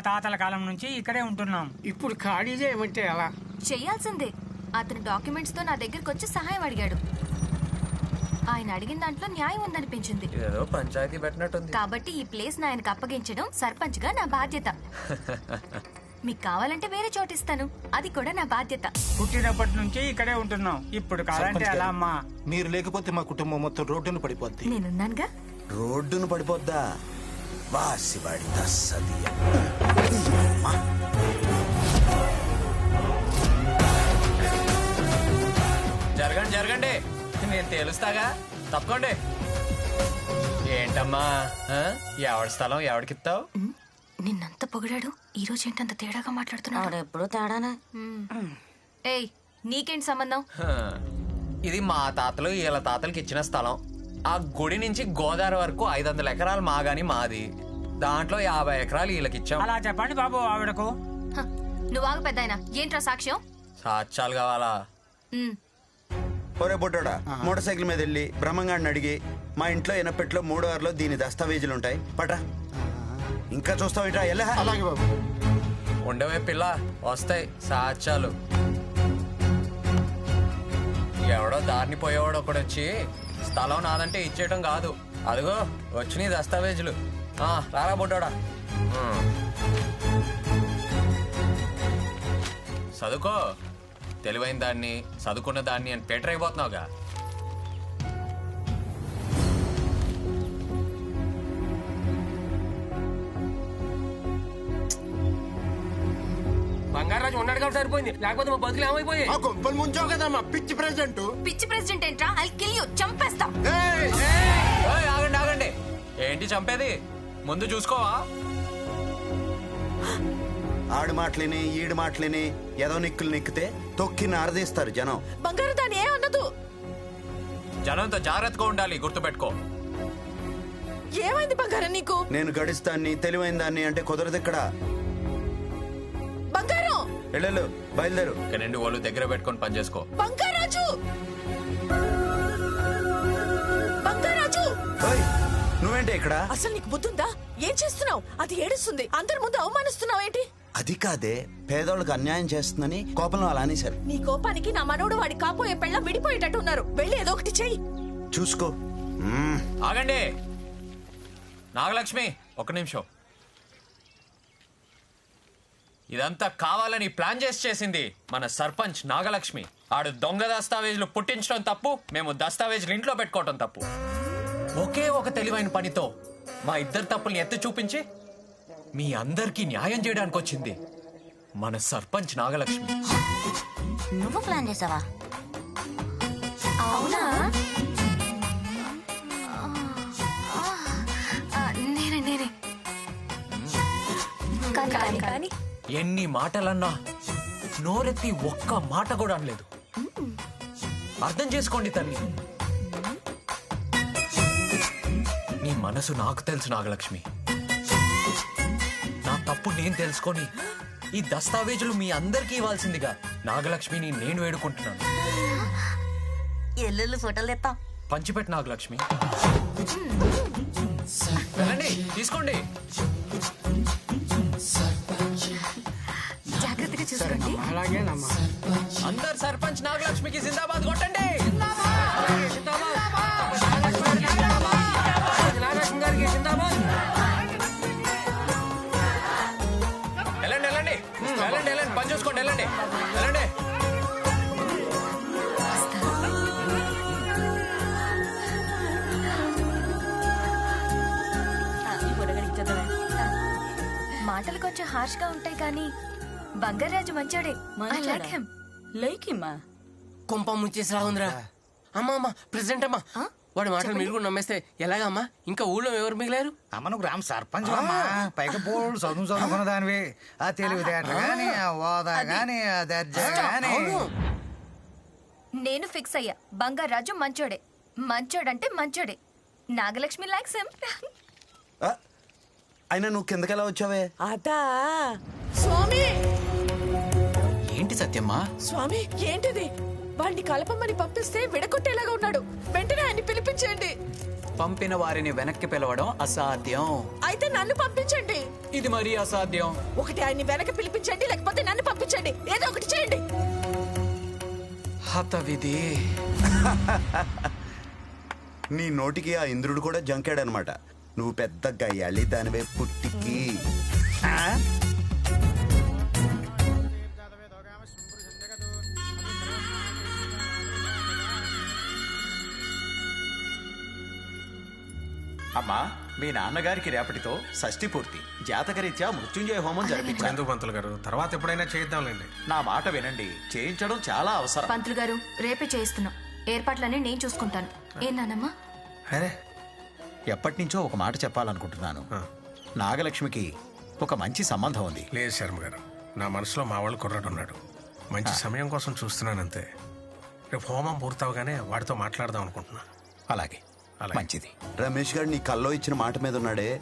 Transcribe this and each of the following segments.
తాతల కాలం నుంచి ఇక్కడే ఉంటున్నాం. ఇప్పుడు ఖాళీ చేయమంటే ఎలా చెయ్యాల్సిందే అతను డాక్యుమెంట్స్తో నా దగ్గరకు వచ్చి సహాయం అడిగాడు. ఆయన అడిగిన దాంట్లో న్యాయం ఉందనిపించింది. ఏదో పంచాయతీ పెట్టినట్టుంది. కాబట్టి ఈ ప్లేస్ ఆయనకు అప్పగించడం సర్పంచ్గా నా బాధ్యత. మీకు కావాలంటే వేరే చోటు ఇస్తాను. అది కూడా నా బాధ్యత. పుట్టినప్పటి నుంచి ఇక్కడే ఉంటున్నాం. ఇప్పుడు కాదంటే సర్పంచ్ ఎలా అమ్మా? మీరు లేకపోతే మా కుటుంబం మొత్తం రోడ్డును పడిపోద్ది. నేనున్నానుగా? రోడ్డును పడిపోద్దా? వాసివాడి తస్సదియ జరగండి జరగండి. నేను తేలుస్తాగా? తప్పకోండి. ఏంటమ్మా? ఆ? ఎవడి స్థలం ఎవడికిస్తావు? నిన్నంత పొగిడాడు. ఈ రోజు ఏంటంత తేడాగా మాట్లాడుతున్నాడు? ఎప్పుడు తేడానే. ఏయ్ నీకేంటి సంబంధం? ఇది మా తాతలు వీళ్ళ తాతలకి ఇచ్చిన స్థలం. ఆ గుడి నుంచి గోదావరి వరకు ఐదు వందల ఎకరాలు మాగాని మాది. దాంట్లో యాభై ఎకరాలు వీళ్ళకి ఇచ్చాం. అలా చెప్పండి బాబు ఆవిడకు. హ, నువ్వు ఆగు పెద్దాయన. ఏంట్రా సాక్ష్యం? సాక్ష్యాలు కావాలా? ఉమ్, ఒరే బొడ్డోడా మోటార్ సైకిల్ మీద వెళ్ళి బ్రహ్మంగాడిని అడిగి మా ఇంట్లో ఎనపెట్లో మూడో వారిలో దీని దస్తావేజులు ఉంటాయి. పట ఇంకా చూస్తావు ఇట్రా ఎలా అలాగే బాబు. ఉండవే పిల్ల వస్తాయి సాక్ష్యాలు. ఎవడో దారిని పోయేవాడు ఒకడు వచ్చి స్థలం నాదంటే ఇచ్చేయటం కాదు. అదిగో వచ్చినాయి దస్తావేజులు. రారా బుడ్డోడా. చదువుకో. తెలివైన దాన్ని చదువుకున్న దాన్ని అని పేటర్ అయిపోతున్నావుగా బంగారాజు ఉన్నాడు కాబట్టి సరిపోయింది. లేకపోతే మా బతుకులు ఏమైపోయాయి? ఆ గొప్పలు ముంచావు కదమ్మా పిచ్చి ప్రెసిడెంట్. పిచ్చి ప్రెసిడెంట్ ఏంట్రా? ఐ కిల్ యూ చంపేస్తా. ఏయ్, ఆగండి ఆగండి. ఏంటి చంపేది? ముందు చూసుకోవా? ఆడి మాటలిని ఈడి మాటలిని ఏదో నిక్కులు నిక్కితే తొక్కి నారదీస్తారు జనం. బంగారు దాని ఏ అన్నదు జనంతో జాగ్రత్తగా ఉండాలి గుర్తుపెట్టుకో. ఏమైంది బంగారం నీకు? నేను గడిస్తాన్ని తెలివైన దాన్ని అంటే కుదరదు ఇక్కడ. బంగారం! వెళ్ళు బయలుదేరు. ఇక రెండు వాళ్ళు దగ్గర పెట్టుకొని పని చేసుకో. బంగారాజు బంగారాజు! నువ్వేంటి ఇక్కడ? అసలు నీకు బుద్ధుందా? ఏం చేస్తున్నావు? అది ఏడుస్తుంది. అందరి ముందు అవమానిస్తున్నావు ఏంటి? అది కాదే పేదోళ్ళకి అన్యాయం చేస్తుందని కోపంలో అలా అనేశారు. నీ కోపానికి నా మనోడు వాడి కాపోయే పెళ్ళ విడిపోయేటట్టు ఉన్నారు. వెళ్ళి ఏదో ఒకటి చెయ్యి. చూసుకో. ఆగండి. నాగలక్ష్మి ఒక నిమిషం. ఇదంతా కావాలని ప్లాన్ చేసి చేసింది మన సర్పంచ్ నాగలక్ష్మి. ఆడు దొంగ దస్తావేజులు పుట్టించడం తప్పు మేము దస్తావేజులు ఇంట్లో పెట్టుకోవటం తప్పు. ఒకే ఒక తెలివైన పనితో మా ఇద్దరు తప్పుల్ని ఎత్తి చూపించి మీ అందరికీ న్యాయం చేయడానికి వచ్చింది మన సర్పంచ్ నాగలక్ష్మి. నువ్వు ప్లాన్ చేసావా? అవునా? ఆ, నేనే నేనే. కానీ కానీ ఎన్ని మాటలన్నా నోరెత్తి ఒక్క మాట కూడా అనలేదు. అర్థం చేసుకోండి తల్లి. మనసు నాకు తెలుసు నాగలక్ష్మి. నా తప్పు నేను తెలుసుకొని ఈ దస్తావేజులు మీ అందరికీ ఇవ్వాల్సిందిగా నాగలక్ష్మిని నేను వేడుకుంటున్నాను. ఎల్లుల్లి ఫోటోలు ఎత్తాం పంచిపెట్టు నాగలక్ష్మి. వెళ్ళండి తీసుకోండి. జాగ్రత్తగా చూసుకోండి. అలాగేనమ్మా. అందరు సర్పంచ్ నాగలక్ష్మికి జిందాబాద్ కొట్టండి. వెళ్ళండి. వెళ్ళండి. వెళ్ళండి మాటలు కొంచెం హార్ష్గా ఉంటాయి కానీ బంగారాజు మంచోడే. Him. లేకిమ్మా కుంపం ముంచేసిలా ఉందిరా అమ్మా అమ్మా ప్రెసిడెంట్ అమ్మా. వాడి మాటలు మీరు కూడా నమ్మేస్తే ఎలాగమ్మా? ఇంకా ఊళ్ళో ఎవరు మిగిలారు? అమ్మ నువ్వు గ్రామ సర్పంచ్ అమ్మా పైగా పోడు చదువు చదువుకున్న దానివి. ఆ తెలివితేటలు గాని ఆ హోదా గాని ఆ దర్జా నేను ఫిక్స్ అయ్యా. బంగారాజు మంచోడే. మంచోడంటే మంచోడే. నాగలక్ష్మి లైక్స్ హిమ్ అయినా నువ్వు కిందకెలా వచ్చావే? అదా స్వామి! ఏంటి సత్యమ్మా? స్వామి ఏంటిది? వాడిని కలపమని పంపిస్తే విడగొట్టేలాగా ఉన్నాడు. వెంటనే ఆయన్ని పిలిపించండి పంపిన వారిని వెనక్కి పిలవడం అసాధ్యం. అయితే నన్ను పంపించండి. ఇది మరీ అసాధ్యం. ఒకటి ఆయన్ని వెనక పిలిపించండి లేకపోతే నన్ను పంపించండి. ఏదో ఒకటి చేయండి. హత విధి. నీ నోటికి ఆ ఇంద్రుడు కూడా జంకాడనమాట. నువ్వు పెద్ద గయ్యాలి దానివే పుట్టికి. అమ్మా మీ నాన్నగారికి రేపటితో షష్ఠి పూర్తి. జాతకరీత్యా మృత్యుంజయ హోమం జరిపించాను ఎందుకు పంతులు గారు తర్వాత ఎప్పుడైనా చేద్దాంలేండి నా మాట వినండి చేయించడం చాలా అవసరం. పంతులు గారు రేపే చేయిస్తున్నాం. ఏర్పాట్లన్నీ నేను చూసుకుంటాను. ఏ నానమ్మా? అరే. ఎప్పటి నుంచో ఒక మాట చెప్పాలనుకుంటున్నాను. నాగలక్ష్మికి ఒక మంచి సంబంధం ఉంది. లేదు శర్మ గారు నా మనసులో మా వాళ్ళు కుర్రాడు ఉన్నాడు. మంచి సమయం కోసం చూస్తున్నానంతే. రేపు హోమం పూర్తవగానే వాడితో మాట్లాడదాం అనుకుంటున్నా. అలాగే అలాగే. మంచిది. రమేష్ గారు నీ కల్లో ఇచ్చిన మాట మీద ఉన్నాడే.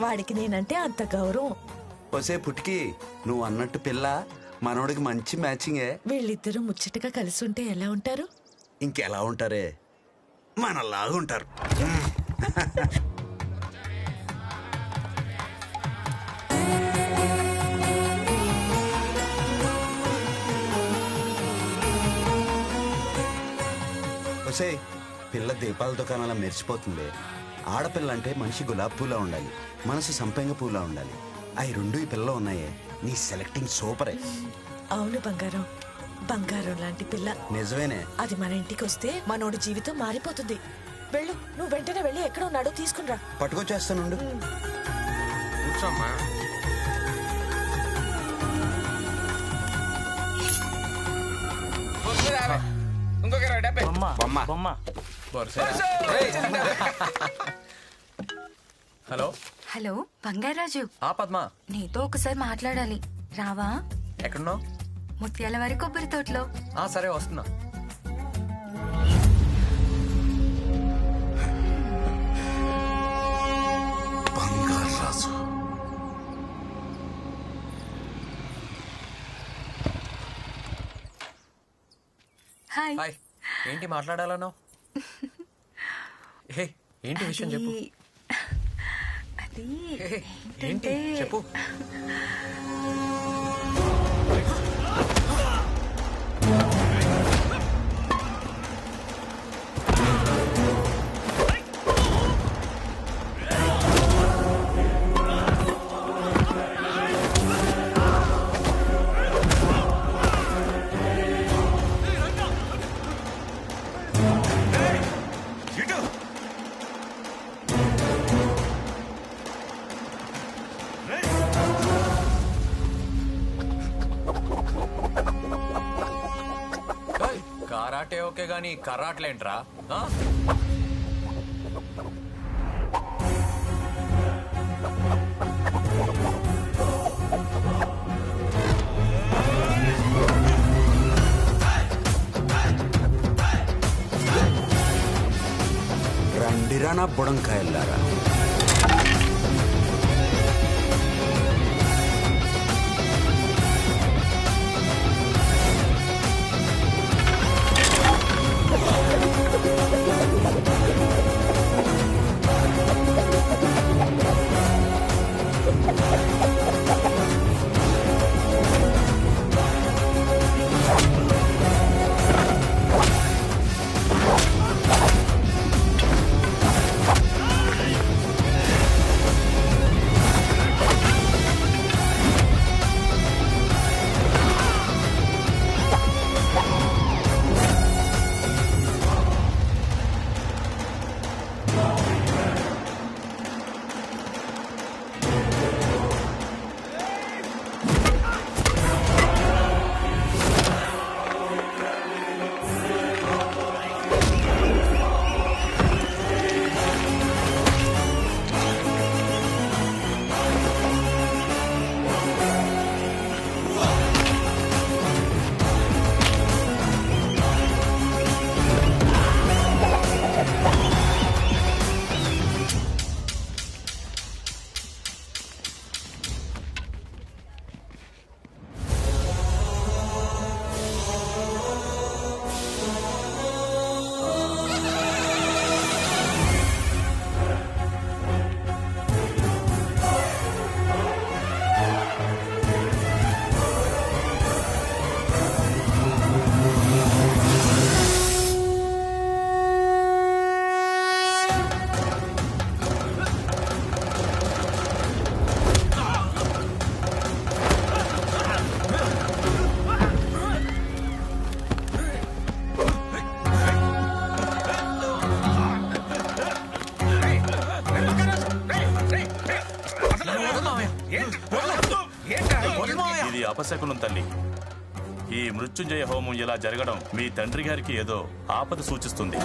వాడికి నేనంటే అంత గౌరవం. ఒసే పుట్టికి నువ్వు అన్నట్టు పిల్ల మనోడికి మంచి మ్యాచింగే. వీళ్ళిద్దరూ ముచ్చటగా కలిసి ఉంటే ఎలా ఉంటారు? ఇంకెలా ఉంటారే? మనలాగా ఉంటారు. ఒసే పిల్ల దీపాల దుకాణాల మెరిసిపోతుంది. ఆడపిల్ల అంటే మనిషి గులాబ్ పూలా ఉండాలి. మనసు సంపెంగ పూలా ఉండాలి. అవి రెండు ఈ పిల్ల ఉన్నాయే. నీ సెలెక్టింగ్ సూపరే. అవును బంగారం. బంగారం లాంటి పిల్ల. నిజమేనే. అది మన ఇంటికి వస్తే మనోడి జీవితం మారిపోతుంది. వెళ్ళు నువ్వు వెంటనే వెళ్ళి ఎక్కడ ఉన్నాడో తీసుకునిరా. పట్టుకొచ్చేస్తానుండు కూర్చోమ్మా. బొమ్మ హలో. హలో బంగారాజు. ఆ పద్మ. నీతో ఒకసారి మాట్లాడాలి. రావా? ఎక్కడున్నావు? ముత్యాల వారి కొబ్బరి తోటలో. ఆ సరే వస్తున్నా. హాయ్ హాయ్ ఏంటి మాట్లాడాలన్నావు హే ఏంటి విషయం చెప్పు? అది ఏంటి? చెప్పు. కరాటే ఓకే గానీ కరాట్లేంట్రా? రండిరా నా బుడంకాయల్లారా? అపశకునం తల్లి. ఈ మృత్యుంజయ హోమం ఇలా జరగడం మీ తండ్రి గారికి ఏదో ఆపద సూచిస్తుంది.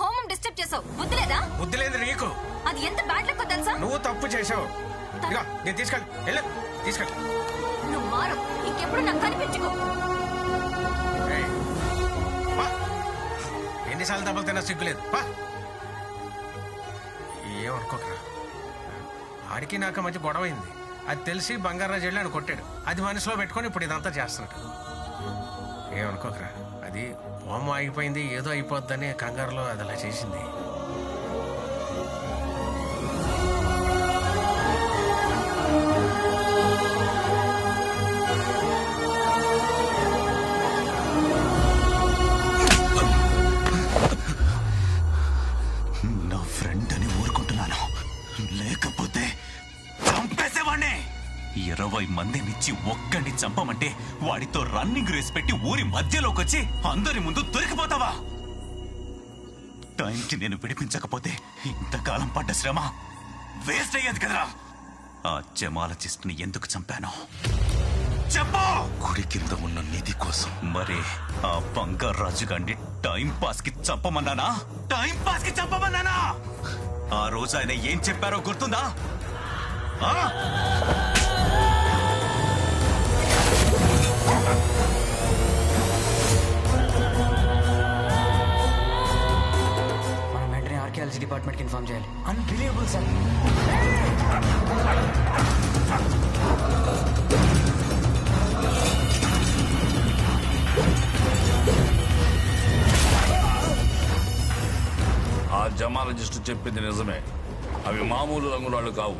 హోమం డిస్టర్బ్ చేసావు. బుద్ధి లేదా? బుద్ధి లేదు నీకు. అది ఎంత బ్యాడ్ లక్ తెలుసా? నువ్వు తప్పు చేసావు ఇదిగో నేను తీసుకెళ్ళి వెళ్ళు తీసుకెళ్ళి నువ్వు మారు. ఇంకెప్పుడు నాకు కనిపించుకో. ఎన్నిసార్లు దెబ్బలు తిన్నా సిగ్గులేదు. పా. ఏమనుకోకరా ఆడికి నాకు మధ్య గొడవ అయింది అది తెలిసి బంగారాజు వెళ్ళి ఆయన కొట్టాడు. అది మనసులో పెట్టుకొని ఇప్పుడు ఇదంతా చేస్తున్నాడు. ఏమనుకోకరా అది హోమం ఆగిపోయింది ఏదో అయిపోద్దని కంగారులో అది అలా చేసింది. మందినిచ్చి ఒక్కడిని చంపమంటే వాడితో రన్నింగ్ రేస్ పెట్టి ఊరి మధ్యలోకి వచ్చి అందరి ముందు దొరికిపోతావా? టైంకి నేను విడిపించకపోతే ఇంతకాలం పడ్డ శ్రమ వేస్ట్ అయ్యేది కదరా. ఆ జమాలజిస్ట్ని ఎందుకు చంపాను? చెప్పు! గుడి కింద ఉన్న నిధి కోసం. మరి ఆ బంగారాజు గారిని టైం పాస్కి చంపమన్నానా? టైం పాస్కి చంపమన్నానా? ఆ రోజు ఆయన ఏం చెప్పారో గుర్తుందా? ఆ? మనం వెంటనే ఆర్కియాలజీ డిపార్ట్మెంట్కి ఇన్ఫార్మ్ చేయాలి. అన్బిలీవబుల్ సార్ ఆ జమాలజిస్టు చెప్పింది నిజమే. అవి మామూలు రంగులాళ్ళు కావు.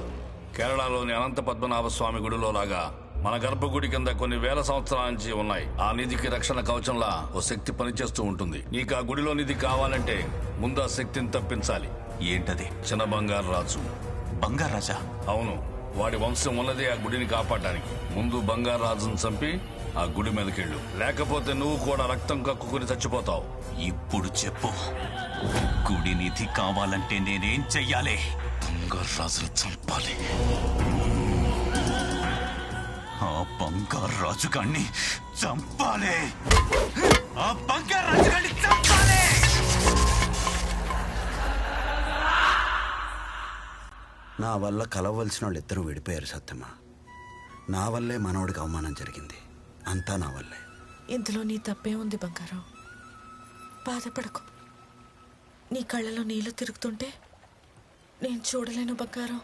కేరళలోని అనంత పద్మనాభ స్వామి గుడిలో లాగా మన గర్భగుడి కింద కొన్ని వేల సంవత్సరాల నుంచి ఉన్నాయి. ఆ నిధికి రక్షణ కవచంలా ఓ శక్తి పనిచేస్తూ ఉంటుంది. నీకు ఆ గుడిలో నిధి కావాలంటే ముందు ఆ శక్తిని తప్పించాలి. ఏంటది? చిన్న బంగారు రాజు. బంగారాజా అవును వాడి వంశం ఉన్నదే ఆ గుడిని కాపాడడానికి. ముందు బంగారు రాజును చంపి ఆ గుడి మీదకెళ్ళు. లేకపోతే నువ్వు కూడా రక్తం కక్కుకుని చచ్చిపోతావు. ఇప్పుడు చెప్పు. గుడి నిధి కావాలంటే నేనేం చెయ్యాలి? బంగారు చంపాలి. ఆ బంగారు రాజు గారిని చంపాలి. ఆ బంగారు రాజు గారిని చంపాలి. నా వల్ల కలవలసిన వాళ్ళు ఇద్దరు విడిపోయారు సత్యమా నా వల్లే మనవడికి అవమానం జరిగింది. అంతా నా వల్లే. ఇందులో నీ తప్పే ఉంది బంగారం. బాధపడకు. నీ కళ్ళలో నీళ్ళు తిరుగుతుంటే నేను చూడలేను బంగారం.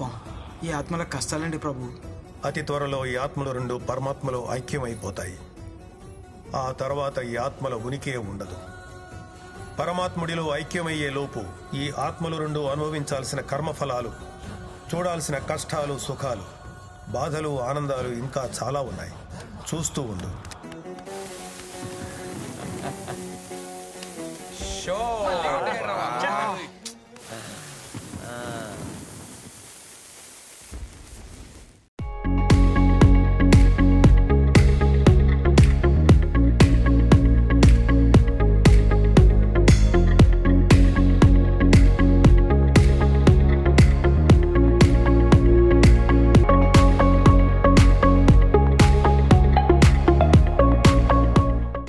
పాపం. ఈ ఆత్మల కష్టాలండి ప్రభు? అతి త్వరలో ఈ ఆత్మలు రెండు పరమాత్మలో ఐక్యమైపోతాయి. ఆ తర్వాత ఈ ఆత్మల ఉనికే ఉండదు. పరమాత్ముడిలో ఐక్యమయ్యే లోపు ఈ ఆత్మలు రెండు అనుభవించాల్సిన కర్మఫలాలు చూడాల్సిన కష్టాలు సుఖాలు బాధలు ఆనందాలు ఇంకా చాలా ఉన్నాయి. చూస్తూ ఉండు. షో.